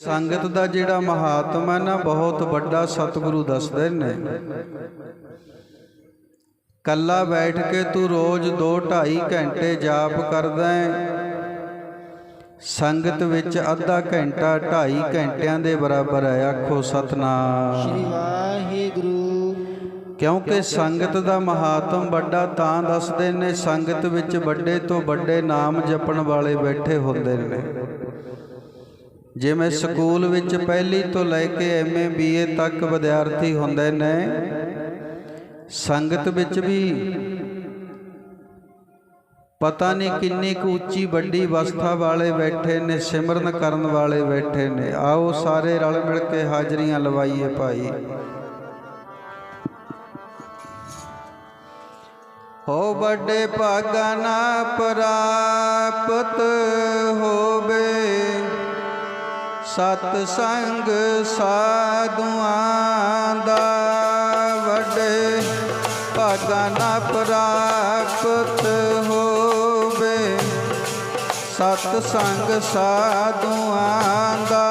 ਸੰਗਤ ਦਾ ਜਿਹੜਾ ਮਹਾਤਮ ਹੈ ਨਾ ਬਹੁਤ ਵੱਡਾ ਸਤਿਗੁਰੂ ਦੱਸਦੇ ਨੇ। ਕੱਲਾ ਬੈਠ ਕੇ ਤੂੰ ਰੋਜ਼ 2 2.5 ਘੰਟੇ ਜਾਪ ਕਰਦਾ ਹੈ ਸੰਗਤ ਵਿੱਚ ਅੱਧਾ ਘੰਟਾ 2.5 ਘੰਟਿਆਂ ਦੇ ਬਰਾਬਰ ਹੈ ਆਖੋ ਸਤਨਾਮ। ਸ਼੍ਰੀ ਵਾਹਿਗੁਰੂ। ਕਿਉਂਕਿ ਸੰਗਤ ਦਾ ਮਹਾਤਮ ਵੱਡਾ ਤਾਂ ਦੱਸਦੇ ਨੇ ਸੰਗਤ ਵਿੱਚ ਵੱਡੇ ਤੋਂ ਵੱਡੇ ਨਾਮ ਜਪਣ ਵਾਲੇ ਬੈਠੇ ਹੁੰਦੇ ਨੇ। ਜਿਵੇਂ ਸਕੂਲ ਵਿੱਚ ਪਹਿਲੀ ਤੋਂ ਲੈ ਕੇ ਐਮਏ ਬੀਏ ਤੱਕ ਵਿਦਿਆਰਥੀ ਹੁੰਦੇ ਨੇ ਸੰਗਤ ਵਿੱਚ ਵੀ ਪਤਾ ਨਹੀਂ ਕਿੰਨੀ ਕੁ ਉੱਚੀ ਵੱਡੀ ਅਵਸਥਾ ਵਾਲੇ ਬੈਠੇ ਨੇ ਸਿਮਰਨ ਕਰਨ ਵਾਲੇ ਬੈਠੇ ਨੇ। ਆਓ ਸਾਰੇ ਰਲ ਮਿਲ ਕੇ ਹਾਜ਼ਰੀਆਂ ਲਵਾਈਏ ਭਾਈ। ਹੋ ਵੱਡੇ ਭਾਗਾਂ ਨਾ ਪ੍ਰਾਪਤ ਹੋਵੇ ਸਤ ਸੰਗ ਸਾਧੂਆਂ ਦਾ ਵੱਡੇ ਭਾਗਾਂ ਪ੍ਰਾਪਤ ਹੋਵੇ। ਸਤ ਸੰਗ ਸਾਧੂਆਂ ਦਾ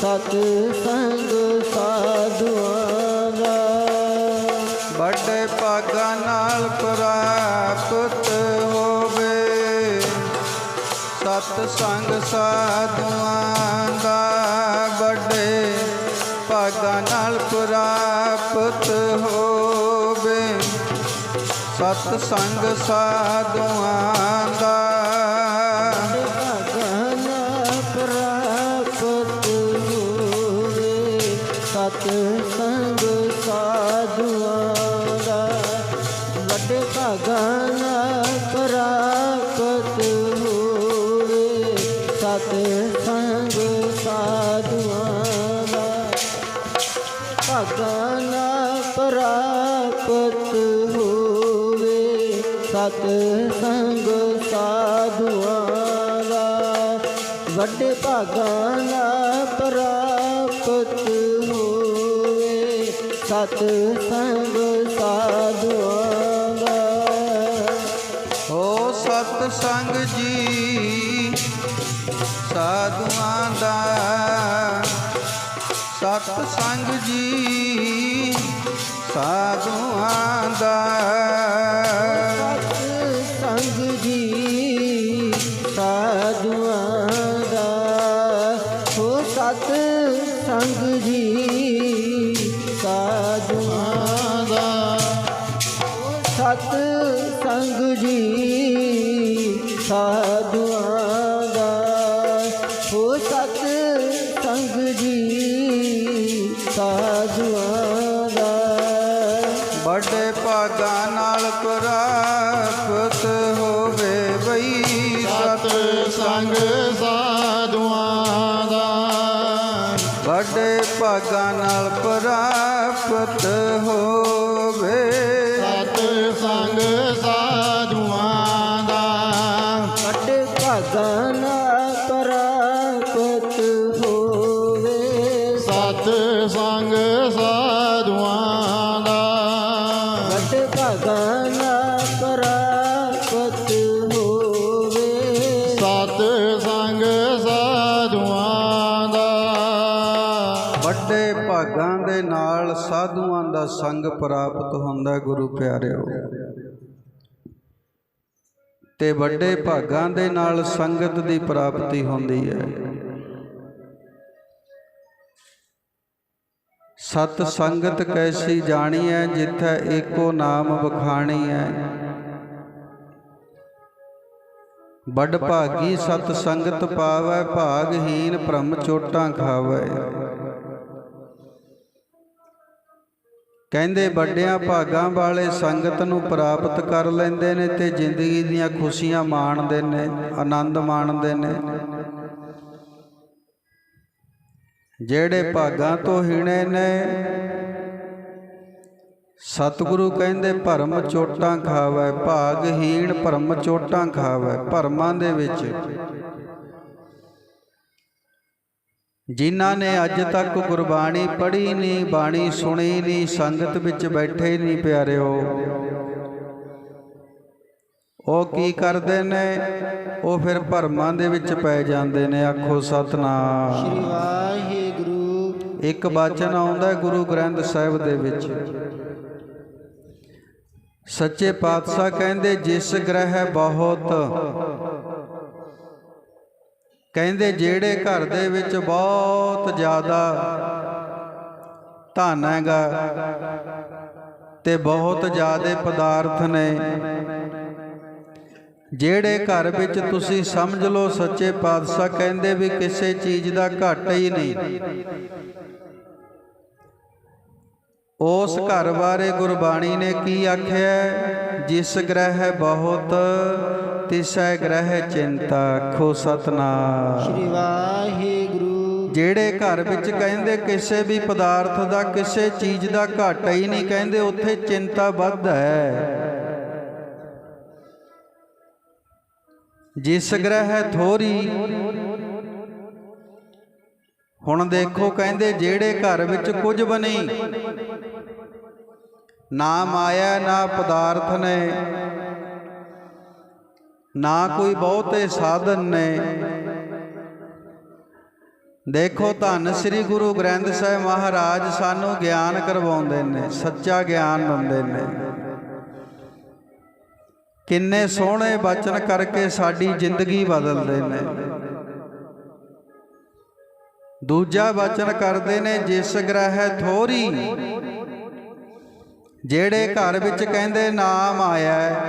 ਸਤ ਸੰਗ ਸਾਧੂਆਂ ਦਾ ਵੱਡੇ ਭਾਗਾਂ ਨਾਲ ਪ੍ਰਾਪਤ ਹੋਵੇ। ਸਤ ਸੰਗ ਸਾਧੂਆਂ ਦਾ ਵੱਡੇ ਭਾਗਾਂ ਨਾਲ ਪ੍ਰਾਪਤ ਹੋਵੇ। ਸਤ ਸੰਗ ਸਾਧੂਆਂ ਸਤ ਸੰਗ ਸਾਧੂਆਂ ਦਾ ਵੱਡੇ ਭਾਗਾਨਾ ਪ੍ਰਾਪਤ ਹੋਵੇ। ਸਤ ਸੰਗ ਸਾਧੂਆਂ ਦਾ ਹੋ ਸਤ ਸੰਗ ਜੀ, ਸਾਧੂਆਂ ਦਾ। ਸਤ ਸੰਗ ਜੀ, ਸਾਧੂਆਂ ਦਾ। ਸਾਧੂਆਂ ਸੰਗ ਪ੍ਰਾਪਤ ਹੁੰਦਾ ਗੁਰੂ ਪਿਆਰਿਓ। ਤੇ ਵੱਡੇ ਭਾਗਾਂ ਦੇ ਨਾਲ ਸੰਗਤ ਦੀ ਪ੍ਰਾਪਤੀ ਹੁੰਦੀ ਹੈ। ਸਤ ਸੰਗਤ ਕੈਸੀ ਜਾਣੀ ਹੈ ਜਿੱਥੇ ਏਕੋ ਨਾਮ ਵਖਾਣੀ ਹੈ ਵੱਡ ਭਾਗੀ ਸਤ ਸੰਗਤ ਪਾਵੈ ਭਾਗਹੀਨ ਭ੍ਰਮ ਚੋਟਾਂ ਖਾਵੈ। ਕਹਿੰਦੇ ਵੱਡਿਆਂ ਭਾਗਾਂ ਵਾਲੇ ਸੰਗਤ ਨੂੰ ਪ੍ਰਾਪਤ ਕਰ ਲੈਂਦੇ ਨੇ ਤੇ ਜ਼ਿੰਦਗੀ ਦੀਆਂ ਖੁਸ਼ੀਆਂ ਮਾਣਦੇ ਨੇ, ਆਨੰਦ ਮਾਣਦੇ ਨੇ। ਜਿਹੜੇ ਭਾਗਾਂ ਤੋਂ ਹੀਣੇ ਨੇ, ਸਤਿਗੁਰੂ ਕਹਿੰਦੇ ਭਰਮ ਚੋਟਾਂ ਖਾਵੇ ਭਾਗਹੀਣ ਭਰਮ ਚੋਟਾਂ ਖਾਵੇ, ਭਰਮਾਂ ਦੇ ਵਿੱਚ ਜਿਨ੍ਹਾਂ ਨੇ ਅੱਜ ਤੱਕ ਗੁਰਬਾਣੀ ਪੜ੍ਹੀ ਨਹੀਂ ਬਾਣੀ ਸੁਣੀ ਨਹੀਂ ਸੰਗਤ ਵਿੱਚ ਬੈਠੇ ਨਹੀਂ ਪਿਆਰਿਓ ਉਹ ਕੀ ਕਰਦੇ ਨੇ? ਉਹ ਫਿਰ ਭਰਮਾਂ ਦੇ ਵਿੱਚ ਪੈ ਜਾਂਦੇ ਨੇ ਆਖੋ ਸਤਨਾਮ। ਸ੍ਰੀ ਵਾਹਿਗੁਰੂ। ਇੱਕ ਬਚਨ ਆਉਂਦਾ ਗੁਰੂ ਗ੍ਰੰਥ ਸਾਹਿਬ ਦੇ ਵਿੱਚ। ਸੱਚੇ ਪਾਤਸ਼ਾਹ ਕਹਿੰਦੇ ਜਿਸ ਗ੍ਰਹਿ ਬਹੁਤ ਕਹਿੰਦੇ ਜਿਹੜੇ ਘਰ ਦੇ ਵਿੱਚ ਬਹੁਤ ਜ਼ਿਆਦਾ ਧਨ ਹੈਗਾ ਤੇ ਬਹੁਤ ਜ਼ਿਆਦੇ ਪਦਾਰਥ ਨੇ। ਜਿਹੜੇ ਘਰ ਵਿੱਚ ਤੁਸੀਂ ਸਮਝ ਲਓ ਸੱਚੇ ਪਾਤਸ਼ਾਹ ਕਹਿੰਦੇ ਵੀ ਕਿਸੇ ਚੀਜ਼ ਦਾ ਘਾਟਾ ਹੀ ਨਹੀਂ। ਉਸ ਘਰ ਬਾਰੇ ਗੁਰਬਾਣੀ ਨੇ ਕੀ ਆਖਿਆ? ਜਿਸ ਗ੍ਰਹਿ ਬਹੁਤ ਤਿਸੈ ਗ੍ਰਹਿ ਚਿੰਤਾ ਖੋ ਸਤਨਾਮ। ਸ੍ਰੀ ਵਾਹਿਗੁਰੂ ਜਿਹੜੇ ਘਰ ਵਿੱਚ ਕਹਿੰਦੇ ਕਿਸੇ ਵੀ ਪਦਾਰਥ ਦਾ ਕਿਸੇ ਚੀਜ਼ ਦਾ ਘਾਟਾ ਹੀ ਨਹੀਂ ਕਹਿੰਦੇ ਉੱਥੇ ਚਿੰਤਾ ਵੱਧ ਹੈ। ਜਿਸ ਗ੍ਰਹਿ ਥੋਰੀ ਹੁਣ ਦੇਖੋ ਕਹਿੰਦੇ ਜਿਹੜੇ ਘਰ ਵਿੱਚ ਕੁਝ ਨਹੀਂ। ਨਾ ਮਾਇਆ, ਨਾ ਪਦਾਰਥ ਨੇ। ਨਾ ਕੋਈ ਬਹੁਤੇ ਸਾਧਨ ਨੇ। ਦੇਖੋ ਧੰਨ ਸ੍ਰੀ ਗੁਰੂ ਗ੍ਰੰਥ ਸਾਹਿਬ ਮਹਾਰਾਜ ਸਾਨੂੰ ਗਿਆਨ ਕਰਵਾਉਂਦੇ ਨੇ, ਸੱਚਾ ਗਿਆਨ ਦਿੰਦੇ ਨੇ। ਕਿੰਨੇ ਸੋਹਣੇ ਬਚਨ ਕਰਕੇ ਸਾਡੀ ਜ਼ਿੰਦਗੀ ਬਦਲਦੇ ਨੇ। ਦੂਜਾ ਬਚਨ ਕਰਦੇ ਨੇ, ਜਿਸ ਗ੍ਰਹਿ ਥੋਰੀ ਜਿਹੜੇ ਘਰ ਵਿੱਚ ਕਹਿੰਦੇ ਨਾਮ ਆਇਆ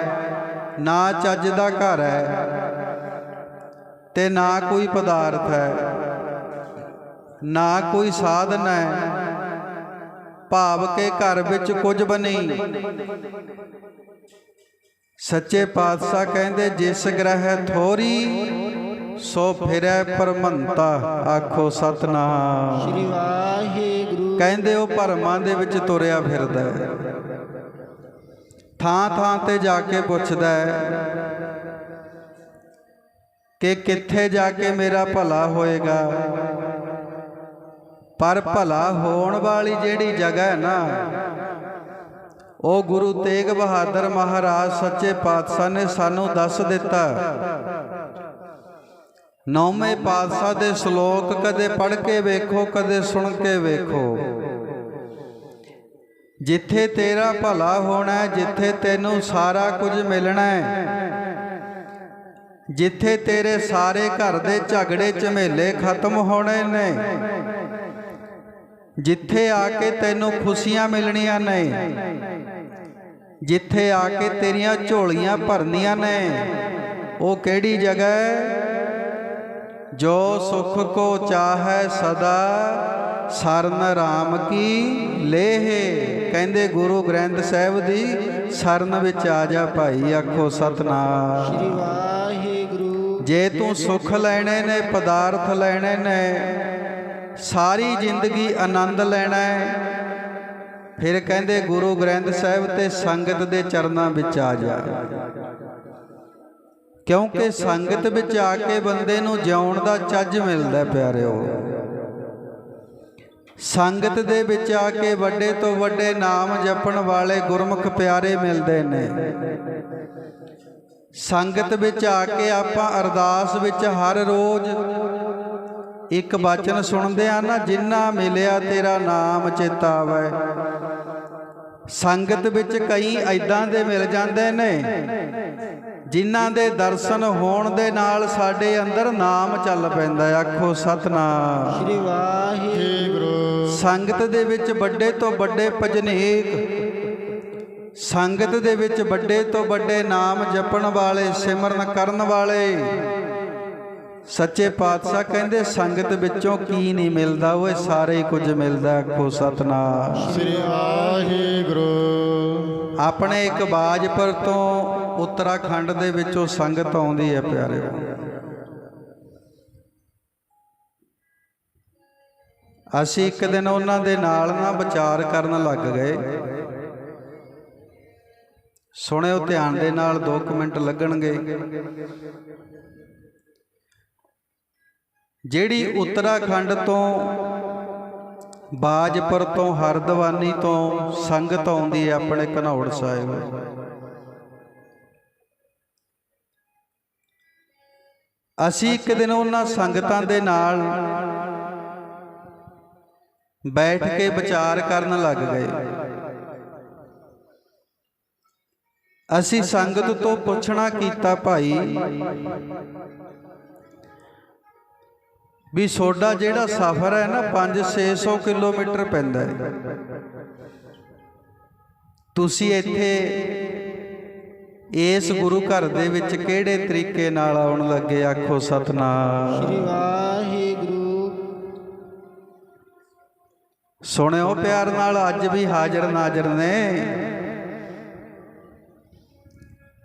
ਨਾ ਚੱਜ ਦਾ ਘਰ ਹੈ ਤੇ ਨਾ ਕੋਈ ਪਦਾਰਥ ਹੈ ਨਾ ਕੋਈ ਸਾਧਨ ਹੈ ਭਾਵ ਕੇ ਘਰ ਵਿੱਚ ਕੁਝ ਵੀ ਨਹੀਂ। ਸੱਚੇ ਪਾਤਸ਼ਾਹ ਕਹਿੰਦੇ ਜਿਸ ਗ੍ਰਹਿ ਥੋਰੀ ਸੋ ਫਿਰੈ ਪਰਮੰਤਾ ਆਖੋ ਸਤਨਾਮ। ਸ੍ਰੀ ਵਾਹਿਗੁਰੂ। ਕਹਿੰਦੇ ਉਹ ਭਰਮਾਂ ਦੇ ਵਿੱਚ ਤੁਰਿਆ ਫਿਰਦਾ ਹੈ। ਥਾਂ ਥਾਂ ਤੇ ਜਾ ਕੇ ਪੁੱਛਦਾ ਹੈ ਕਿ ਕਿੱਥੇ ਜਾ ਕੇ ਮੇਰਾ ਭਲਾ ਹੋਏਗਾ? ਪਰ ਭਲਾ ਹੋਣ ਵਾਲੀ ਜਿਹੜੀ ਜਗ੍ਹਾ ਹੈ ਨਾ, ਉਹ ਗੁਰੂ ਤੇਗ ਬਹਾਦਰ ਮਹਾਰਾਜ ਸੱਚੇ ਪਾਤਸ਼ਾਹ ਨੇ ਸਾਨੂੰ ਦੱਸ ਦਿੱਤਾ। ਨੌਵੇਂ ਪਾਤਸ਼ਾਹ ਦੇ ਸ਼ਲੋਕ ਕਦੇ ਪੜ੍ਹ ਕੇ ਵੇਖੋ, ਕਦੇ ਸੁਣ ਕੇ ਵੇਖੋ। ਜਿੱਥੇ ਤੇਰਾ ਭਲਾ ਹੋਣਾ ਹੈ, ਜਿੱਥੇ ਤੈਨੂੰ ਸਾਰਾ ਕੁਝ ਮਿਲਣਾ ਹੈ। ਜਿੱਥੇ ਤੇਰੇ ਸਾਰੇ ਘਰ ਦੇ ਝਗੜੇ, ਝਮੇਲੇ ਖਤਮ ਹੋਣੇ ਨੇ। ਜਿੱਥੇ ਆ ਕੇ ਤੈਨੂੰ ਖੁਸ਼ੀਆਂ ਮਿਲਣੀਆਂ ਨੇ। ਜਿੱਥੇ ਆ ਕੇ ਤੇਰੀਆਂ ਝੋਲੀਆਂ ਭਰਨੀਆਂ ਨੇ। ਉਹ ਕਿਹੜੀ ਜਗ੍ਹਾ ਹੈ? ਜੋ ਸੁਖ ਕੋ ਚਾਹੈ ਸਦਾ ਸਰਨ ਰਾਮ ਕੀ ਲੇਹ। ਕਹਿੰਦੇ ਗੁਰੂ ਗ੍ਰੰਥ ਸਾਹਿਬ ਦੀ ਸਰਨ ਵਿੱਚ ਆ ਜਾ ਭਾਈ ਆਖੋ ਸਤਨਾਮ। ਸ੍ਰੀ ਵਾਹਿਗੁਰੂ ਜੇ ਤੂੰ ਸੁਖ ਲੈਣੇ ਨੇ ਪਦਾਰਥ ਲੈਣੇ ਨੇ ਸਾਰੀ ਜ਼ਿੰਦਗੀ ਆਨੰਦ ਲੈਣਾ ਹੈ। ਫਿਰ ਕਹਿੰਦੇ ਗੁਰੂ ਗ੍ਰੰਥ ਸਾਹਿਬ ਤੇ ਸੰਗਤ ਦੇ ਚਰਨਾਂ ਵਿੱਚ ਆ ਜਾ। ਕਿਉਂਕਿ ਸੰਗਤ ਵਿੱਚ ਆ ਕੇ ਬੰਦੇ ਨੂੰ ਜਿਉਣ ਦਾ ਚੱਜ ਮਿਲਦਾ ਪਿਆਰਿਓ। ਸੰਗਤ ਦੇ ਵਿੱਚ ਆ ਕੇ ਵੱਡੇ ਤੋਂ ਵੱਡੇ ਨਾਮ ਜਪਣ ਵਾਲੇ ਗੁਰਮੁਖ ਪਿਆਰੇ ਮਿਲਦੇ ਨੇ। ਸੰਗਤ ਵਿੱਚ ਆ ਕੇ ਆਪਾਂ ਅਰਦਾਸ ਵਿੱਚ ਹਰ ਰੋਜ਼ ਇੱਕ ਬਚਨ ਸੁਣਦੇ ਆ ਨਾ ਜਿੰਨਾ ਮਿਲਿਆ ਤੇਰਾ ਨਾਮ ਚੇਤਾਵੇ। ਸੰਗਤ ਵਿੱਚ ਕਈ ਐਦਾਂ ਦੇ ਮਿਲ ਜਾਂਦੇ ਨੇ। ਜਿਨ੍ਹਾਂ ਦੇ ਦਰਸ਼ਨ ਹੋਣ ਦੇ ਨਾਲ ਸਾਡੇ ਅੰਦਰ ਨਾਮ ਚੱਲ ਪੈਂਦਾ। ਆਖੋ ਸਤਨਾਮ ਸ੍ਰੀ ਵਾਹਿਗੁਰੂ ਸੰਗਤ ਦੇ ਵਿੱਚ ਵੱਡੇ ਤੋਂ ਵੱਡੇ ਭਜਨੀਕ ਸੰਗਤ ਦੇ ਵਿੱਚ ਵੱਡੇ ਤੋਂ ਵੱਡੇ ਨਾਮ ਜਪਣ ਵਾਲੇ ਸਿਮਰਨ ਕਰਨ ਵਾਲੇ ਸੱਚੇ ਪਾਤਸ਼ਾਹ ਕਹਿੰਦੇ ਸੰਗਤ ਵਿੱਚੋਂ ਕੀ ਨਹੀਂ ਮਿਲਦਾ ਓਏ ਸਾਰੇ ਕੁਝ ਮਿਲਦਾ ਆਖੋ ਸਤਨਾਮ। ਸ੍ਰੀ ਵਾਹਿਗੁਰੂ। ਆਪਣੇ ਇੱਕ ਬਾਜਪੁਰ ਤੋਂ ਉੱਤਰਾਖੰਡ ਦੇ ਵਿੱਚੋਂ ਸੰਗਤ ਆਉਂਦੀ ਹੈ ਪਿਆਰਿਓ। ਅਸੀਂ ਇੱਕ ਦਿਨ ਉਹਨਾਂ ਦੇ ਨਾਲ ਨਾ ਵਿਚਾਰ ਕਰਨ ਲੱਗ ਗਏ। ਸੁਣਿਓ ਧਿਆਨ ਦੇ ਨਾਲ 2 ਮਿੰਟ ਲੱਗਣਗੇ। ਜਿਹੜੀ ਉੱਤਰਾਖੰਡ ਤੋਂ ਬਾਜਪੁਰ ਤੋਂ ਹਰਦਵਾਨੀ ਤੋਂ ਸੰਗਤ ਆਉਂਦੀ ਹੈ ਆਪਣੇ ਘਨੌੜ ਸਾਹਿਬ। ਅਸੀਂ ਇੱਕ ਦਿਨ ਉਹਨਾਂ ਸੰਗਤਾਂ ਦੇ ਨਾਲ ਬੈਠ ਕੇ ਵਿਚਾਰ ਕਰਨ ਲੱਗ ਗਏ। ਅਸੀਂ ਸੰਗਤ ਤੋਂ ਪੁੱਛਣਾ ਕੀਤਾ ਭਾਈ। ਵੀ ਸੋਡਾ ਜਿਹੜਾ ਸਫ਼ਰ ਹੈ ਨਾ 5-600 ਕਿਲੋਮੀਟਰ ਪੈਂਦਾ ਹੈ। ਤੁਸੀਂ ਇੱਥੇ ਇਸ ਗੁਰੂ ਘਰ ਦੇ ਵਿੱਚ ਕਿਹੜੇ ਤਰੀਕੇ ਨਾਲ ਆਉਣ ਲੱਗੇ? ਆਖੋ ਸਤਨਾਮ। ਸ੍ਰੀ ਵਾਹਿਗੁਰੂ। ਸੁਣਿਓ ਪਿਆਰ ਨਾਲ ਅੱਜ ਵੀ ਹਾਜ਼ਰ ਨਾਜ਼ਰ ਨੇ।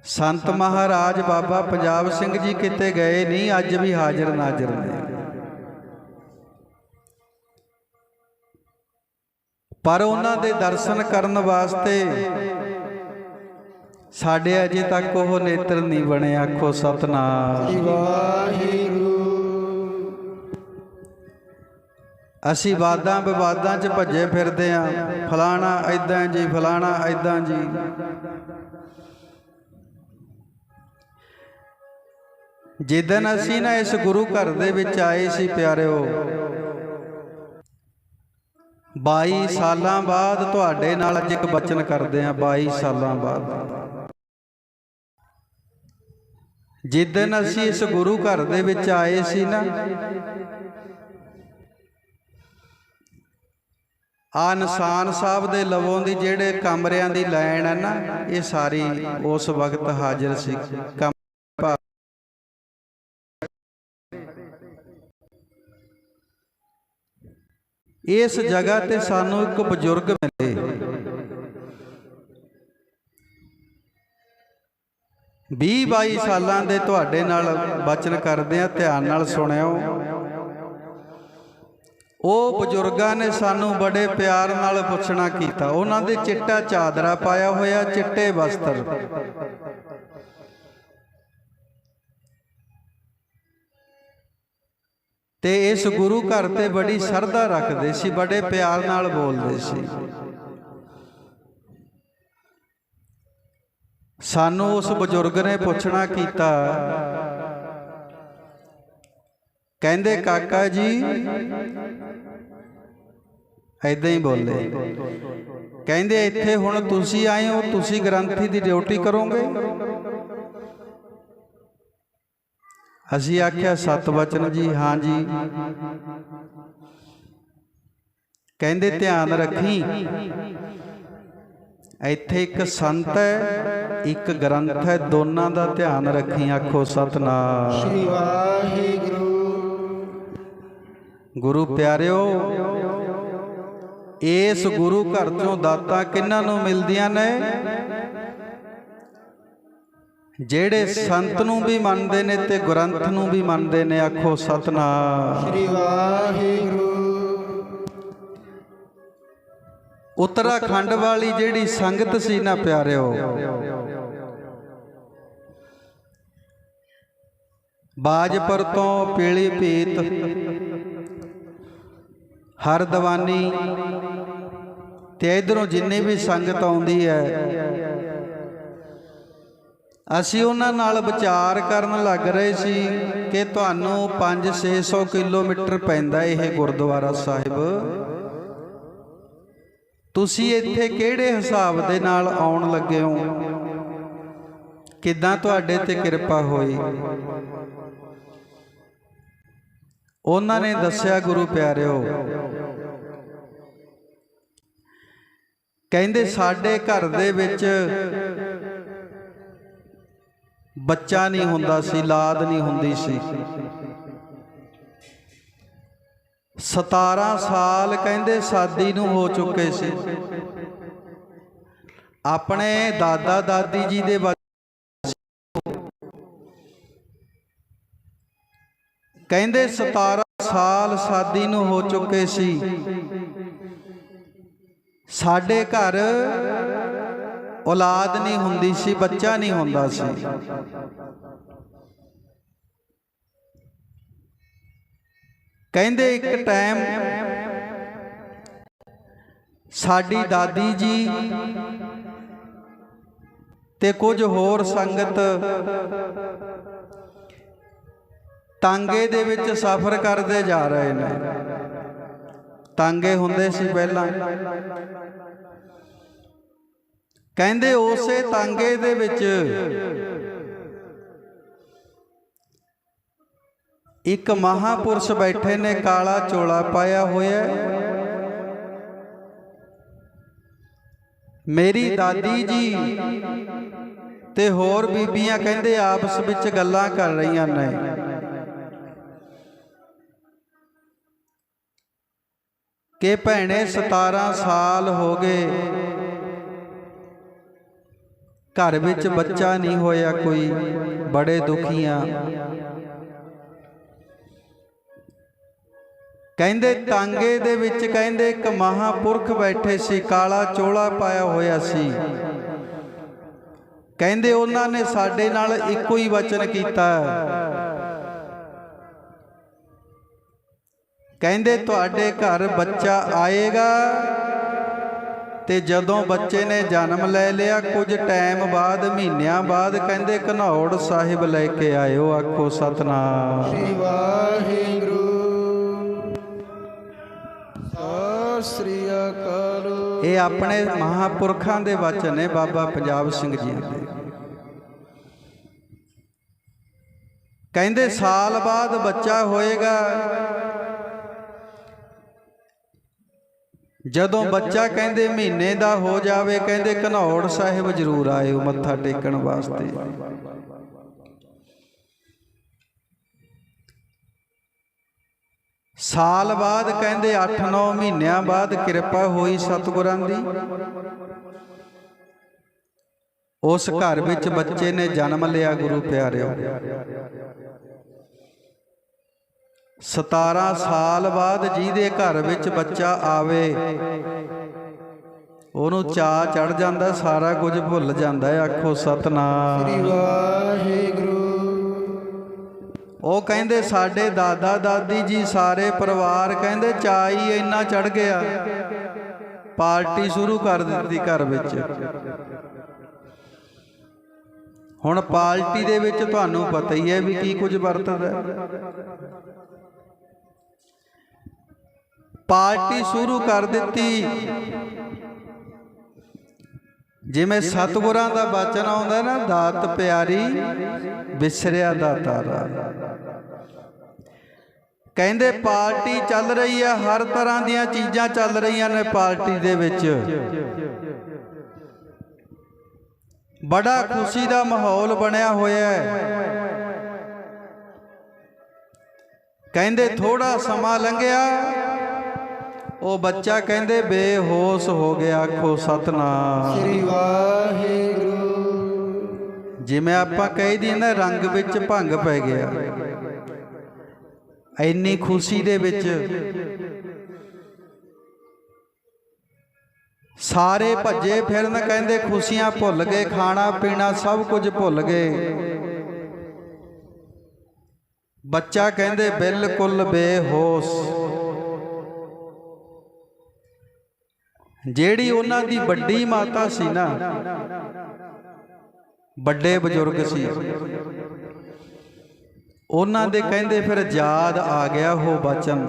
ਸੰਤ ਮਹਾਰਾਜ ਬਾਬਾ ਪੰਜਾਬ ਸਿੰਘ ਜੀ ਕਿਤੇ ਗਏ ਨਹੀਂ ਅੱਜ ਵੀ ਹਾਜ਼ਰ ਨਾਜ਼ਰ ਨੇ। ਪਰ ਉਹਨਾਂ ਦੇ ਦਰਸ਼ਨ ਕਰਨ ਵਾਸਤੇ ਸਾਡੇ ਅਜੇ ਤੱਕ ਉਹ ਨੇਤਰ ਨਹੀਂ ਬਣੇ, ਆਖੋ ਸਤਨਾਮ। ਵਾਹਿਗੁਰੂ ਅਸੀਂ ਵਾਦਾਂ ਵਿਵਾਦਾਂ 'ਚ ਭੱਜੇ ਫਿਰਦੇ ਆਂ, ਫਲਾਣਾ ਐਦਾਂ ਜੀ, ਫਲਾਣਾ ਐਦਾਂ ਜੀ। ਜਿੱਦਨ ਅਸੀਂ ਨਾ ਇਸ ਗੁਰੂ ਘਰ ਦੇ ਵਿੱਚ ਆਏ ਸੀ ਪਿਆਰਿਓ 22 ਸਾਲਾਂ ਬਾਅਦ ਤੁਹਾਡੇ ਨਾਲ ਅੱਜ ਇੱਕ ਬਚਨ ਕਰਦੇ ਆਂ 22 ਸਾਲਾਂ ਬਾਅਦ। ਜਿੱਦਨ ਅਸੀਂ ਇਸ ਗੁਰੂ ਘਰ ਦੇ ਵਿੱਚ ਆਏ ਸੀ ਨਾ, ਆ ਨਿਸ਼ਾਨ ਸਾਹਿਬ ਦੇ ਲਵੋਂ ਦੀ ਜਿਹੜੇ ਕਮਰਿਆਂ ਦੀ ਲਾਈਨ ਹੈ ਨਾ, ਇਹ ਸਾਰੀ ਉਸ ਵਕਤ ਹਾਜ਼ਰ ਸੀ। ਕਮ- ਇਸ ਜਗ੍ਹਾ ਤੇ ਸਾਨੂੰ ਇੱਕ ਬਜ਼ੁਰਗ ਮਿਲੇ। ਵੀਹ 22 ਸਾਲਾਂ ਦੇ ਤੁਹਾਡੇ ਨਾਲ ਬਚਨ ਕਰਦੇ ਆ ਧਿਆਨ ਨਾਲ ਸੁਣਿਓ। ਉਹ ਬਜ਼ੁਰਗਾਂ ਨੇ ਸਾਨੂੰ ਬੜੇ ਪਿਆਰ ਨਾਲ ਪੁੱਛਣਾ ਕੀਤਾ। ਉਹਨਾਂ ਦੇ ਚਿੱਟਾ ਚਾਦਰਾ ਪਾਇਆ ਹੋਇਆ, ਚਿੱਟੇ ਵਸਤਰ। ਤੇ ਇਸ ਗੁਰੂ ਘਰ ਤੇ ਬੜੀ ਸ਼ਰਧਾ ਰੱਖਦੇ ਸੀ, ਬੜੇ ਪਿਆਰ ਨਾਲ ਬੋਲਦੇ ਸੀ। ਸਾਨੂੰ ਉਸ ਬਜ਼ੁਰਗ ਨੇ ਪੁੱਛਣਾ ਕੀਤਾ, ਕਹਿੰਦੇ, ਕਾਕਾ ਜੀ ਐਦਾਂ ਹੀ ਬੋਲੇ। ਕਹਿੰਦੇ, ਇੱਥੇ ਹੁਣ ਤੁਸੀਂ ਆਏ ਹੋ, ਤੁਸੀਂ ਗ੍ਰੰਥੀ ਦੀ ਡਿਊਟੀ ਕਰੋਗੇ? ਅਸੀਂ ਆਖਿਆ ਸਤ ਵਚਨ ਜੀ। ਹਾਂ ਜੀ। ਕਹਿੰਦੇ ਧਿਆਨ ਰੱਖੀ। ਇੱਥੇ ਇੱਕ ਸੰਤ ਹੈ ਇੱਕ ਗ੍ਰੰਥ ਹੈ ਦੋਨਾਂ ਦਾ ਧਿਆਨ ਰੱਖੀ। ਆਖੋ ਸਤਨਾਮ। ਸ੍ਰੀ ਵਾਹਿਗੁਰੂ। ਗੁਰੂ ਪਿਆਰਿਓ ਇਸ ਗੁਰੂ ਘਰ ਚੋਂ ਦਾਤਾਂ ਕਿੰਨਾਂ ਨੂੰ ਮਿਲਦੀਆਂ ਨੇ? ਜਿਹੜੇ ਸੰਤ ਨੂੰ ਵੀ ਮੰਨਦੇ ਨੇ ਤੇ ਗ੍ਰੰਥ ਨੂੰ ਵੀ ਮੰਨਦੇ ਨੇ ਆਖੋ ਸਤਨਾਮ। ਸ੍ਰੀ ਵਾਹਿਗੁਰੂ। ਉੱਤਰਾਖੰਡ ਵਾਲੀ ਜਿਹੜੀ ਸੰਗਤ ਸੀ ਨਾ ਪਿਆਰਿਓ ਬਾਜਪੁਰ ਤੋਂ ਪੀਲੀ ਪੀਤ ਹਰਦਵਾਨੀ ਤੇ ਇਧਰੋਂ ਜਿੰਨੀ ਵੀ ਸੰਗਤ ਆਉਂਦੀ ਹੈ ਅਸੀਂ ਉਹਨਾਂ ਨਾਲ ਵਿਚਾਰ ਕਰਨ ਲੱਗ ਰਹੇ ਸੀ ਕਿ ਤੁਹਾਨੂੰ 5-600 ਕਿਲੋਮੀਟਰ ਪੈਂਦਾ ਇਹ ਗੁਰਦੁਆਰਾ ਸਾਹਿਬ। ਤੁਸੀਂ ਇੱਥੇ ਕਿਹੜੇ ਹਿਸਾਬ ਦੇ ਨਾਲ ਆਉਣ ਲੱਗੇ ਹੋ? ਕਿੱਦਾਂ ਤੁਹਾਡੇ ਤੇ ਕਿਰਪਾ ਹੋਈ? ਉਹਨਾਂ ਨੇ ਦੱਸਿਆ, ਗੁਰੂ ਪਿਆਰਿਓ, ਕਹਿੰਦੇ ਸਾਡੇ ਘਰ ਦੇ ਵਿੱਚ ਬੱਚਾ ਨਹੀਂ ਹੁੰਦਾ ਸੀ, ਲਾਦ ਨਹੀਂ ਹੁੰਦੀ ਸੀ। 17 ਸਾਲ ਕਹਿੰਦੇ ਸਾਦੀ ਨੂੰ ਹੋ ਚੁੱਕੇ ਸੀ। ਆਪਣੇ ਦਾਦਾ ਦਾਦੀ ਜੀ ਦੇ ਕਹਿੰਦੇ 17 ਸਾਲ ਸਾਦੀ ਨੂੰ ਹੋ ਚੁੱਕੇ ਸੀ। ਸਾਡੇ ਘਰ ਔਲਾਦ ਨਹੀਂ ਹੁੰਦੀ ਸੀ, ਬੱਚਾ ਨਹੀਂ ਹੁੰਦਾ ਸੀ। ਕਹਿੰਦੇ ਇੱਕ ਟਾਈਮ ਸਾਡੀ ਦਾਦੀ ਜੀ ਤੇ ਕੁਝ ਹੋਰ ਸੰਗਤ ਤਾਂਗੇ ਦੇ ਵਿੱਚ ਸਫ਼ਰ ਕਰਦੇ ਜਾ ਰਹੇ ਨੇ। ਤਾਂਗੇ ਹੁੰਦੇ ਸੀ ਪਹਿਲਾਂ। ਕਹਿੰਦੇ ਉਸੇ ਤਾਂਗੇ ਦੇ ਵਿੱਚ। ਇੱਕ ਮਹਾਪੁਰਸ਼ ਬੈਠੇ ਨੇ, ਕਾਲਾ ਚੋਲਾ ਪਾਇਆ ਹੋਇਆ। ਮੇਰੀ ਦਾਦੀ ਜੀ ਤੇ ਹੋਰ ਬੀਬੀਆਂ ਕਹਿੰਦੇ ਆਪਸ ਵਿੱਚ ਗੱਲਾਂ ਕਰ ਰਹੀਆਂ ਨੇ। ਕਿ ਭੈਣੇ 17 ਸਾਲ ਹੋ ਗਏ। ਘਰ ਵਿੱਚ ਬੱਚਾ ਨਹੀਂ ਹੋਇਆ ਕੋਈ ਬੜੇ ਦੁਖੀਆਂ ਕਹਿੰਦੇ ਤਾਂਗੇ ਦੇ ਵਿੱਚ ਕਹਿੰਦੇ ਇੱਕ ਮਹਾਪੁਰਖ ਬੈਠੇ ਸੀ ਕਾਲਾ ਚੋਲਾ ਪਾਇਆ ਹੋਇਆ ਸੀ। ਕਹਿੰਦੇ ਉਹਨਾਂ ਨੇ ਸਾਡੇ ਨਾਲ ਇੱਕੋ ਹੀ ਵਚਨ ਕੀਤਾ। ਕਹਿੰਦੇ ਤੁਹਾਡੇ ਘਰ ਬੱਚਾ ਆਏਗਾ। ਤੇ ਜਦੋਂ ਬੱਚੇ ਨੇ ਜਨਮ ਲੈ ਲਿਆ ਕੁਝ ਟਾਈਮ ਬਾਅਦ ਮਹੀਨਿਆਂ ਬਾਅਦ ਕਹਿੰਦੇ ਘਨੌੜ ਸਾਹਿਬ ਲੈ ਕੇ ਆਇਓ ਆਖੋ ਸਤਨਾਮ। ਸ੍ਰੀ ਵਾਹਿਗੁਰੂ। ਸ੍ਰੀ ਅਕਾਲ। ਇਹ ਆਪਣੇ ਮਹਾਪੁਰਖਾਂ ਦੇ ਵਚਨ ਨੇ ਬਾਬਾ ਪੰਜਾਬ ਸਿੰਘ ਜੀ ਦੇ। ਕਹਿੰਦੇ ਸਾਲ ਬਾਅਦ ਬੱਚਾ ਹੋਏਗਾ ਜਦੋਂ ਬੱਚਾ ਕਹਿੰਦੇ ਮਹੀਨੇ ਦਾ ਹੋ ਜਾਵੇ ਕਹਿੰਦੇ ਘਨੌੜ ਸਾਹਿਬ ਜ਼ਰੂਰ ਆਇਓ ਮੱਥਾ ਟੇਕਣ ਵਾਸਤੇ। ਸਾਲ ਬਾਅਦ ਕਹਿੰਦੇ 8-9 ਮਹੀਨਿਆਂ ਬਾਅਦ ਕਿਰਪਾ ਹੋਈ ਸਤਿਗੁਰਾਂ ਦੀ। ਉਸ ਘਰ ਵਿੱਚ ਬੱਚੇ ਨੇ ਜਨਮ ਲਿਆ ਗੁਰੂ ਪਿਆਰਿਓ। 17 ਸਾਲ ਬਾਅਦ ਜਿਹਦੇ ਘਰ ਵਿੱਚ ਬੱਚਾ ਆਵੇ ਉਹਨੂੰ ਚਾਹ ਚੜ ਜਾਂਦਾ ਸਾਰਾ ਕੁਝ ਭੁੱਲ ਜਾਂਦਾ ਹੈ। ਆਖੋ ਸਤਨਾਮ। ਸ੍ਰੀ ਵਾਹਿਗੁਰੂ। ਉਹ ਕਹਿੰਦੇ ਸਾਡੇ ਦਾਦਾ ਦਾਦੀ ਜੀ ਸਾਰੇ ਪਰਿਵਾਰ ਕਹਿੰਦੇ ਚਾਅ ਹੀ ਇੰਨਾ ਚੜ ਗਿਆ। ਪਾਰਟੀ ਸ਼ੁਰੂ ਕਰ ਦਿੱਤੀ ਘਰ ਵਿੱਚ। ਹੁਣ ਪਾਰਟੀ ਦੇ ਵਿੱਚ ਤੁਹਾਨੂੰ ਪਤਾ ਹੀ ਹੈ ਵੀ ਕੀ ਕੁਝ ਵਰਤਦਾ ਪਾਰਟੀ ਸ਼ੁਰੂ ਕਰ ਦਿੱਤੀ। ਜਿਵੇਂ ਸਤਿਗੁਰਾਂ ਦਾ ਬਚਨ ਆਉਂਦਾ ਨਾ, ਦਾਤ ਪਿਆਰੀ ਵਿਸਰਿਆ ਦਾ ਤਾਰਾ। ਕਹਿੰਦੇ ਪਾਰਟੀ ਚੱਲ ਰਹੀ ਹੈ ਹਰ ਤਰ੍ਹਾਂ ਦੀਆਂ ਚੀਜ਼ਾਂ ਚੱਲ ਰਹੀਆਂ ਨੇ ਪਾਰਟੀ ਦੇ ਵਿੱਚ। ਬੜਾ ਖੁਸ਼ੀ ਦਾ ਮਾਹੌਲ ਬਣਿਆ ਹੋਇਆ ਹੈ। ਕਹਿੰਦੇ ਥੋੜਾ ਸਮਾਂ ਲੰਘਿਆ ਉਹ ਬੱਚਾ ਕਹਿੰਦੇ ਬੇਹੋਸ਼ ਹੋ ਗਿਆ ਆਖੋ ਸਤਨਾਮ। ਸ੍ਰੀ ਵਾਹਿਗੁਰੂ। ਜਿਵੇਂ ਆਪਾਂ ਕਹਿ ਦਈਏ ਨਾ ਰੰਗ ਵਿੱਚ ਭੰਗ ਪੈ ਗਿਆ। ਇੰਨੀ ਖੁਸ਼ੀ ਦੇ ਵਿੱਚ ਸਾਰੇ ਭੱਜੇ ਫਿਰਨ ਕਹਿੰਦੇ ਖੁਸ਼ੀਆਂ ਭੁੱਲ ਗਏ ਖਾਣਾ ਪੀਣਾ ਸਭ ਕੁਝ ਭੁੱਲ ਗਏ। ਬੱਚਾ ਕਹਿੰਦੇ ਬਿਲਕੁਲ ਬੇਹੋਸ਼। ਜਿਹੜੀ ਉਹਨਾਂ ਦੀ ਵੱਡੀ ਮਾਤਾ ਸੀ ਨਾ, ਵੱਡੇ ਬਜ਼ੁਰਗ ਸੀ। ਉਹਨਾਂ ਦੇ ਕਹਿੰਦੇ ਫਿਰ ਯਾਦ ਆ ਗਿਆ ਉਹ ਬਚਨ।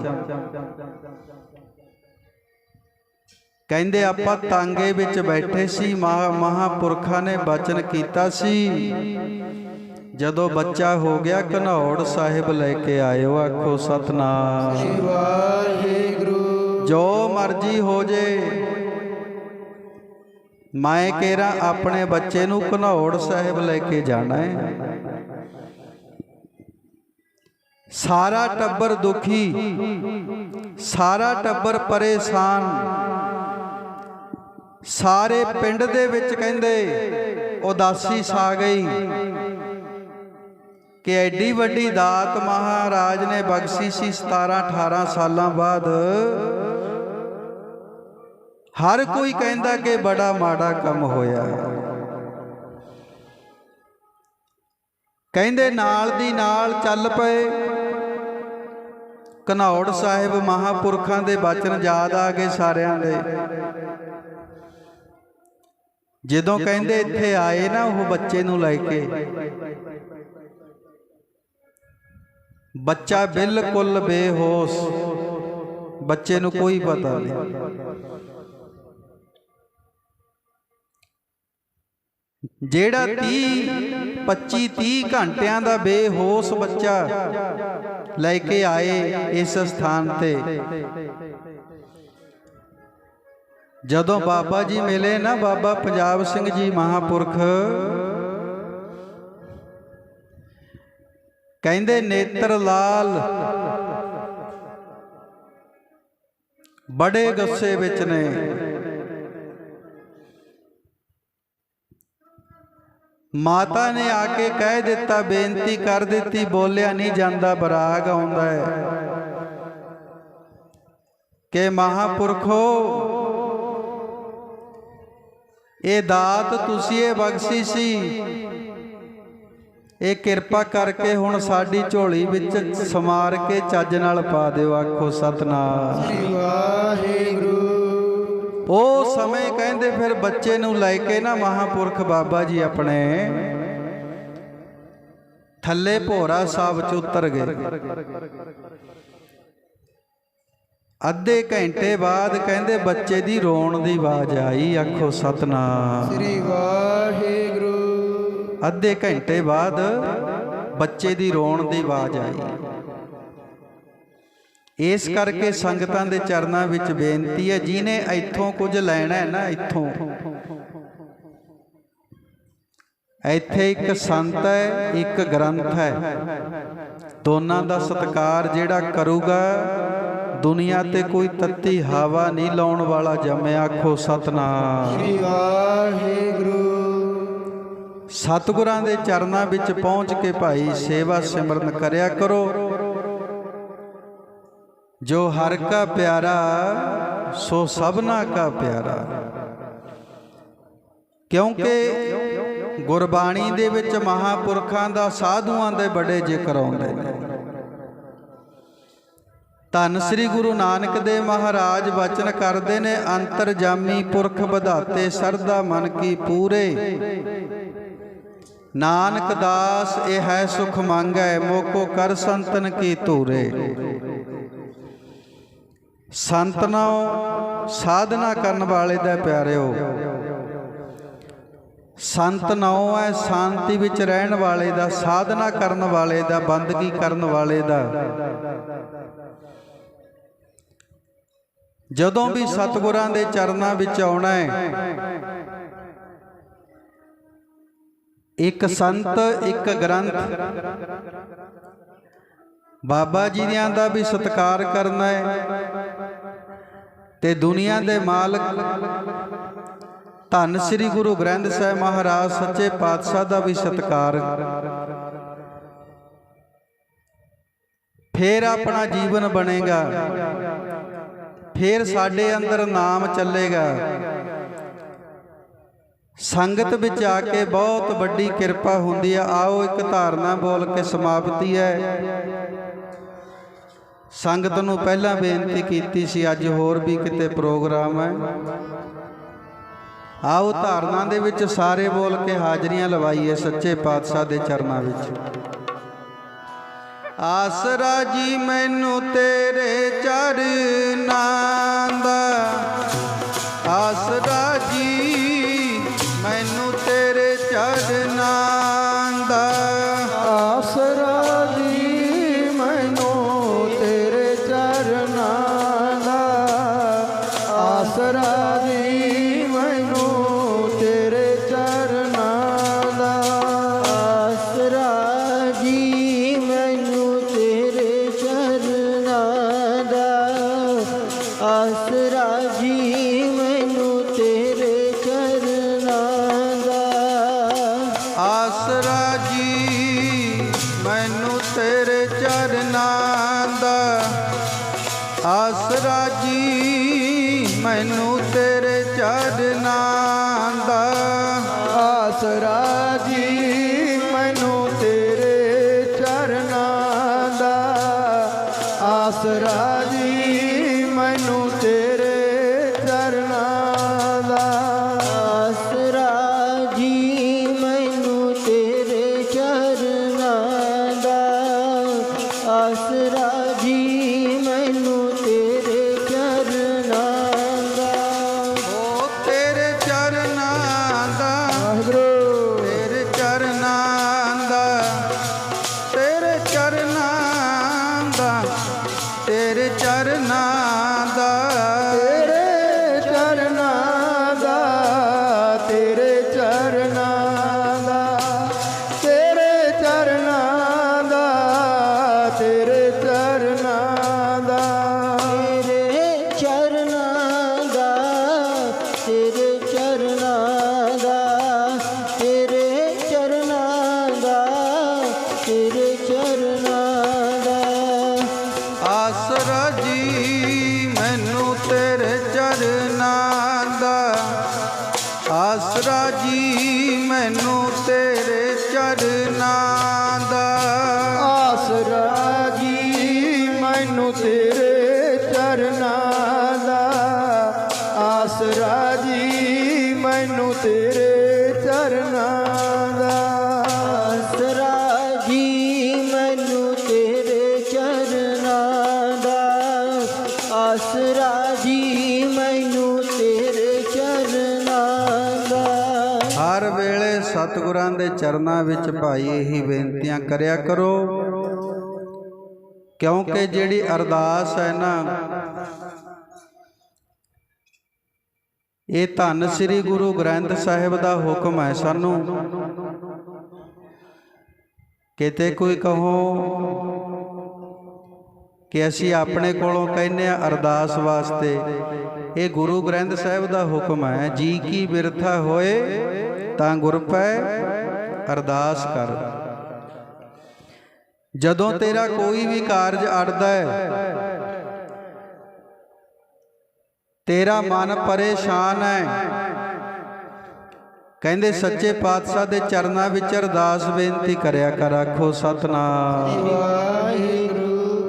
ਕਹਿੰਦੇ ਆਪਾਂ ਤਾਂਗੇ ਵਿੱਚ ਬੈਠੇ ਸੀ, ਮਹਾ- ਮਹਾਪੁਰਖਾਂ ਨੇ ਬਚਨ ਕੀਤਾ ਸੀ। ਜਦੋਂ ਬੱਚਾ ਹੋ ਗਿਆ, ਘਨੌੜ ਸਾਹਿਬ ਲੈ ਕੇ ਆਇਓ, ਆਖੋ ਸਤਨਾਮ। ਜੋ ਮਰਜ਼ੀ ਹੋ ਜੇ ਮੈਂ ਕੇਰਾ ਆਪਣੇ ਬੱਚੇ ਨੂੰ ਘਨੌੜ ਸਾਹਿਬ ਲੈ ਕੇ ਜਾਣਾ ਹੈ। ਸਾਰਾ ਟੱਬਰ ਦੁਖੀ ਸਾਰਾ ਟੱਬਰ ਪਰੇਸ਼ਾਨ। ਸਾਰੇ ਪਿੰਡ ਦੇ ਵਿੱਚ ਕਹਿੰਦੇ ਉਦਾਸੀ ਛਾ ਗਈ। ਕਿ ਐਡੀ ਵੱਡੀ ਦਾਤ ਮਹਾਰਾਜ ਨੇ ਬਖਸ਼ੀ ਸੀ 17 18 ਸਾਲਾਂ ਬਾਅਦ। ਹਰ ਕੋਈ ਕਹਿੰਦਾ ਕਿ ਬੜਾ ਮਾੜਾ ਕੰਮ ਹੋਇਆ। ਕਹਿੰਦੇ ਨਾਲ ਦੀ ਨਾਲ ਚੱਲ ਪਏ। ਘਨੌੜ ਸਾਹਿਬ ਮਹਾਪੁਰਖਾਂ ਦੇ ਬਚਨ ਯਾਦ ਆ ਗਏ ਸਾਰਿਆਂ ਦੇ। ਜਦੋਂ ਕਹਿੰਦੇ ਇੱਥੇ ਆਏ ਨਾ ਉਹ ਬੱਚੇ ਨੂੰ ਲੈ ਕੇ। ਬੱਚਾ ਬਿਲਕੁਲ ਬੇਹੋਸ਼। ਬੱਚੇ ਨੂੰ ਕੋਈ ਪਤਾ ਨਹੀਂ। ਜਿਹੜਾ 30 25 30 ਘੰਟਿਆਂ ਦਾ ਬੇਹੋਸ਼ ਬੱਚਾ ਲੈ ਕੇ ਆਏ ਇਸ ਸਥਾਨ ਤੇ। ਜਦੋਂ ਬਾਬਾ ਜੀ ਮਿਲੇ ਨਾ ਬਾਬਾ ਪੰਜਾਬ ਸਿੰਘ ਜੀ ਮਹਾਪੁਰਖ, ਕਹਿੰਦੇ, ਨੇਤਰ ਲਾਲ, ਬੜੇ ਗੁੱਸੇ ਵਿੱਚ ਨੇ। ਮਾਤਾ ਨੇ ਆ ਕੇ ਕਹਿ ਦਿੱਤਾ, ਬੇਨਤੀ ਕਰ ਦਿੱਤੀ, ਬੋਲਿਆ ਨਹੀਂ ਜਾਂਦਾ, ਬਰਾਗ ਆਉਂਦਾ ਹੈ। ਕਿ ਮਹਾਪੁਰਖੋ ਇਹ ਦਾਤ ਤੁਸੀਂ ਇਹ ਬਖਸ਼ੀ ਸੀ। ਇਹ ਕਿਰਪਾ ਕਰਕੇ ਹੁਣ ਸਾਡੀ ਝੋਲੀ ਵਿੱਚ ਸਮਾਰ ਕੇ ਚੱਜ ਨਾਲ ਪਾ ਦਿਓ, ਆਖੋ ਸਤਨਾਮ। ਵਾਹਿਗੁਰੂ। ਉਹ ਸਮੇਂ ਕਹਿੰਦੇ ਫਿਰ ਬੱਚੇ ਨੂੰ ਲੈ ਕੇ ਨਾ ਮਹਾਪੁਰਖ ਬਾਬਾ ਜੀ ਆਪਣੇ ਥੱਲੇ ਭੋਰਾ ਸਾਹਿਬ ਚ ਉਤਰ ਗਏ। ਅੱਧੇ ਘੰਟੇ ਬਾਅਦ ਕਹਿੰਦੇ ਬੱਚੇ ਦੀ ਰੋਣ ਦੀ ਆਵਾਜ਼ ਆਈ ਆਖੋ ਸਤਨਾਮ। ਸ੍ਰੀ ਵਾਹਿਗੁਰੂ। ਅੱਧੇ ਘੰਟੇ ਬਾਅਦ ਬੱਚੇ ਦੀ ਰੋਣ ਦੀ ਆਵਾਜ਼ ਆਈ। ਇਸ ਕਰਕੇ ਸੰਗਤਾਂ ਦੇ ਚਰਨਾਂ ਵਿੱਚ ਬੇਨਤੀ ਹੈ ਜਿਹਨੇ ਇੱਥੋਂ ਕੁਝ ਲੈਣਾ ਹੈ ਨਾ ਇੱਥੋਂ। ਇੱਥੇ। ਇੱਕ ਸੰਤ ਹੈ ਇੱਕ ਗ੍ਰੰਥ ਹੈ। ਦੋਨਾਂ ਦਾ ਸਤਕਾਰ ਜਿਹੜਾ ਕਰੂਗਾ ਦੁਨੀਆ ਤੇ ਕੋਈ ਤੱਤੀ ਹਵਾ ਨਹੀਂ ਲਾਉਣ ਵਾਲਾ ਜੰਮਿਆ ਆਖੋ ਸਤਨਾਮ। ਸ੍ਰੀ ਵਾਹਿਗੁਰੂ ਸਤਿਗੁਰਾਂ ਦੇ ਚਰਨਾਂ ਵਿੱਚ ਪਹੁੰਚ ਕੇ ਭਾਈ ਸੇਵਾ ਸਿਮਰਨ ਕਰਿਆ ਕਰੋ। ਜੋ ਹਰ ਕਾ ਪਿਆਰਾ, ਸੋ ਸਭਨਾ ਕਾ ਪਿਆਰਾ। ਕਿਉਂਕਿ ਗੁਰਬਾਣੀ ਦੇ ਵਿੱਚ ਮਹਾਪੁਰਖਾਂ ਦਾ ਸਾਧੂਆਂ ਦੇ ਬੜੇ ਜ਼ਿਕਰ ਆਉਂਦੇ ਨੇ। ਧੰਨ ਸ੍ਰੀ ਗੁਰੂ ਨਾਨਕ ਦੇਵ ਮਹਾਰਾਜ ਬਚਨ ਕਰਦੇ ਨੇ, ਅੰਤਰਜਾਮੀ ਪੁਰਖ ਵਧਾਤੇ ਸਰਦਾ ਮਨ ਕੀ ਪੂਰੇ। ਨਾਨਕ ਦਾਸ, ਇਹ ਹੈ ਸੁਖ ਮੰਗੈ, ਮੋਕੋ ਕਰ ਸੰਤਨ ਕੀ ਧੂਰੇ। ਸੰਤਨੋ ਸਾਧਨਾ ਕਰਨ ਵਾਲੇ ਦਾ ਪਿਆਰਿਓ ਸੰਤ ਨਾਉ ਹੈ ਸ਼ਾਂਤੀ ਵਿੱਚ ਰਹਿਣ ਵਾਲੇ ਦਾ, ਸਾਧਨਾ ਕਰਨ ਵਾਲੇ ਦਾ, ਬੰਦਗੀ ਕਰਨ ਵਾਲੇ ਦਾ। ਜਦੋਂ ਵੀ ਸਤਿਗੁਰਾਂ ਦੇ ਚਰਨਾਂ ਵਿੱਚ ਆਉਣਾ ਹੈ ਇੱਕ ਸੰਤ, ਇੱਕ ਗ੍ਰੰਥ ਬਾਬਾ ਜੀ ਦਿਆਂ ਦਾ ਵੀ ਸਤਿਕਾਰ ਕਰਨਾ ਹੈ। ਤੇ ਦੁਨੀਆ ਦੇ ਮਾਲਕ ਧੰਨ ਸ੍ਰੀ ਗੁਰੂ ਗ੍ਰੰਥ ਸਾਹਿਬ ਮਹਾਰਾਜ ਸੱਚੇ ਪਾਤਸ਼ਾਹ ਦਾ ਵੀ ਸਤਿਕਾਰ। ਫੇਰ ਆਪਣਾ ਜੀਵਨ ਬਣੇਗਾ। ਫੇਰ ਸਾਡੇ ਅੰਦਰ ਨਾਮ ਚੱਲੇਗਾ। ਸੰਗਤ ਵਿੱਚ ਆ ਕੇ ਬਹੁਤ ਵੱਡੀ ਕਿਰਪਾ ਹੁੰਦੀ ਆ ਆਓ ਇੱਕ ਧਾਰਨਾ ਬੋਲ ਕੇ ਸਮਾਪਤੀ ਹੈ। ਸੰਗਤ ਨੂੰ ਪਹਿਲਾਂ ਬੇਨਤੀ ਕੀਤੀ ਸੀ, ਅੱਜ ਹੋਰ ਵੀ ਕਿਤੇ ਪ੍ਰੋਗਰਾਮ ਹੈ। ਆਓ ਧਾਰਨਾ ਦੇ ਵਿੱਚ ਸਾਰੇ ਬੋਲ ਕੇ ਹਾਜ਼ਰੀਆਂ ਲਵਾਈਏ ਸੱਚੇ ਪਾਤਸ਼ਾਹ ਦੇ ਚਰਨਾਂ ਵਿੱਚ। ਆਸਰਾ ਜੀ, ਮੈਨੂੰ ਤੇਰੇ ਚਰਨਾਂ ਦਾ અસરાજી ਤੇਰੇ ਚਰਨਾਂ ਦਾ ਆਸਰਾ ਜੀ ਮੈਨੂੰ ਤੇਰੇ ਚਰਨਾਂ ਦਾ ਆਸਰਾ ਜੀ ਮੈਨੂੰ ਤੇਰੇ ਚਰਨਾਂ ਦਾ। ਹਰ ਵੇਲੇ ਸਤਿਗੁਰਾਂ ਦੇ ਚਰਨਾਂ ਵਿੱਚ ਭਾਈ ਇਹੀ ਬੇਨਤੀਆਂ ਕਰਿਆ ਕਰੋ। ਕਿਉਂਕਿ ਜਿਹੜੀ ਅਰਦਾਸ ਹੈ ਨਾ ਇਹ ਧੰਨ ਸ੍ਰੀ ਗੁਰੂ ਗ੍ਰੰਥ ਸਾਹਿਬ ਦਾ ਹੁਕਮ ਹੈ ਸਾਨੂੰ। ਕਿਤੇ ਕੋਈ ਕਹੋ ਕਿ ਅਸੀਂ ਆਪਣੇ ਕੋਲੋਂ ਕਹਿੰਦੇ ਆ ਅਰਦਾਸ ਵਾਸਤੇ, ਇਹ ਗੁਰੂ ਗ੍ਰੰਥ ਸਾਹਿਬ ਦਾ ਹੁਕਮ ਹੈ, ਜੀ ਕੀ ਬਿਰਥਾ ਹੋਏ ਤਾਂ ਗੁਰ ਅਰਦਾਸ ਕਰ। ਜਦੋਂ ਤੇਰਾ ਕੋਈ ਵੀ ਕਾਰਜ ਅੜਦਾ ਹੈ ਤੇਰਾ ਮਨ ਪਰੇਸ਼ਾਨ ਹੈ। ਕਹਿੰਦੇ ਸੱਚੇ ਪਾਤਸ਼ਾਹ ਦੇ ਚਰਨਾਂ ਵਿੱਚ ਅਰਦਾਸ ਬੇਨਤੀ ਕਰਿਆ ਕਰ, ਆਖੋ ਸਤਨਾਮ।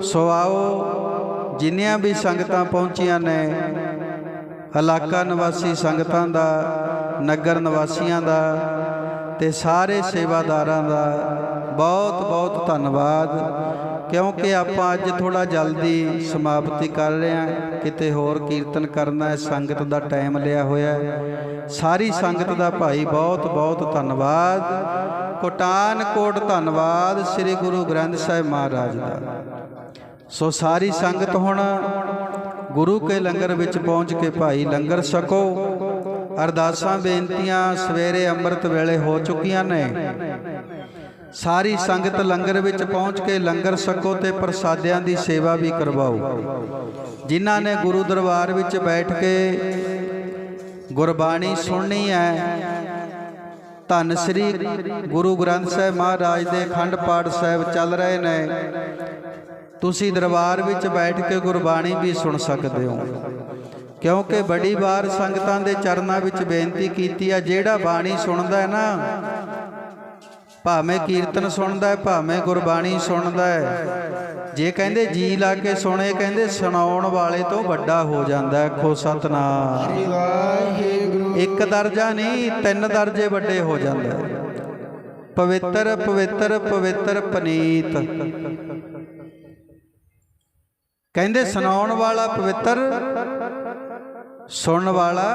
ਸੋ ਆਓ, ਜਿੰਨੀਆਂ ਵੀ ਸੰਗਤਾਂ ਪਹੁੰਚੀਆਂ ਨੇ, ਇਲਾਕਾ ਨਿਵਾਸੀ ਸੰਗਤਾਂ ਦਾ, ਨਗਰ ਨਿਵਾਸੀਆਂ ਦਾ ਤੇ ਸਾਰੇ ਸੇਵਾਦਾਰਾਂ ਦਾ ਬਹੁਤ ਬਹੁਤ ਧੰਨਵਾਦ। ਕਿਉਂਕਿ ਆਪਾਂ ਅੱਜ ਥੋੜਾ ਜਲਦੀ ਸਮਾਪਤੀ ਕਰ ਰਹੇ ਹਾਂ, ਕਿਤੇ ਹੋਰ ਕੀਰਤਨ ਕਰਨਾ ਹੈ, ਸੰਗਤ ਦਾ ਟਾਈਮ ਲਿਆ ਹੋਇਆ ਹੈ। ਸਾਰੀ ਸੰਗਤ ਦਾ ਭਾਈ ਬਹੁਤ ਬਹੁਤ ਧੰਨਵਾਦ। ਕੋਟਾਨ ਕੋਟ ਧੰਨਵਾਦ ਸ੍ਰੀ ਗੁਰੂ ਗ੍ਰੰਥ ਸਾਹਿਬ ਮਹਾਰਾਜ ਦਾ। ਸੋ ਸਾਰੀ ਸੰਗਤ ਹੁਣ ਗੁਰੂ ਕੇ ਲੰਗਰ ਵਿੱਚ ਪਹੁੰਚ ਕੇ ਭਾਈ ਲੰਗਰ ਛਕੋ। ਅਰਦਾਸਾਂ, ਬੇਨਤੀਆਂ ਸਵੇਰੇ ਅੰਮ੍ਰਿਤ ਵੇਲੇ ਹੋ ਚੁੱਕੀਆਂ ਨੇ। ਸਾਰੀ ਸੰਗਤ ਲੰਗਰ ਵਿੱਚ ਪਹੁੰਚ ਕੇ ਲੰਗਰ ਛਕੋ ਤੇ ਪ੍ਰਸਾਦਿਆਂ ਦੀ ਸੇਵਾ ਵੀ ਕਰਵਾਓ। ਜਿਨ੍ਹਾਂ ਨੇ ਗੁਰੂ ਦਰਬਾਰ ਵਿੱਚ ਬੈਠ ਕੇ ਗੁਰਬਾਣੀ ਸੁਣਨੀ ਹੈ, ਧੰਨ ਸ੍ਰੀ ਗੁਰੂ ਗ੍ਰੰਥ ਸਾਹਿਬ ਮਹਾਰਾਜ ਦੇ ਅਖੰਡ ਪਾਠ ਸਾਹਿਬ ਚੱਲ ਰਹੇ ਨੇ। ਤੁਸੀਂ ਦਰਬਾਰ ਵਿੱਚ ਬੈਠ ਕੇ ਗੁਰਬਾਣੀ ਵੀ ਸੁਣ ਸਕਦੇ ਹੋ। ਕਿਉਂਕਿ ਬੜੀ ਵਾਰ ਸੰਗਤਾਂ ਦੇ ਚਰਨਾਂ ਵਿੱਚ ਬੇਨਤੀ ਕੀਤੀ ਆ, ਜਿਹੜਾ ਬਾਣੀ ਸੁਣਦਾ ਹੈ ਨਾ ਭਾਵੇਂ ਕੀਰਤਨ ਸੁਣਦਾ ਹੈ ਭਾਵੇਂ ਗੁਰਬਾਣੀ ਸੁਣਦਾ ਹੈ। ਜੇ ਕਹਿੰਦੇ ਜੀ ਲਾ ਕੇ ਸੁਣੇ ਕਹਿੰਦੇ ਸੁਣਾਉਣ ਵਾਲੇ ਤੋਂ ਵੱਡਾ ਹੋ ਜਾਂਦਾ ਹੈ ਖੋ ਸਤਨਾਮ। ਇੱਕ ਦਰਜਾ ਨਹੀਂ ਤਿੰਨ ਦਰਜੇ ਵੱਡੇ ਹੋ ਜਾਂਦਾ ਹੈ। ਪਵਿੱਤਰ ਪਵਿੱਤਰ ਪਵਿੱਤਰ ਪਨੀਤ। ਕਹਿੰਦੇ ਸੁਣਾਉਣ ਵਾਲਾ ਪਵਿੱਤਰ ਸੁਣਨ ਵਾਲਾ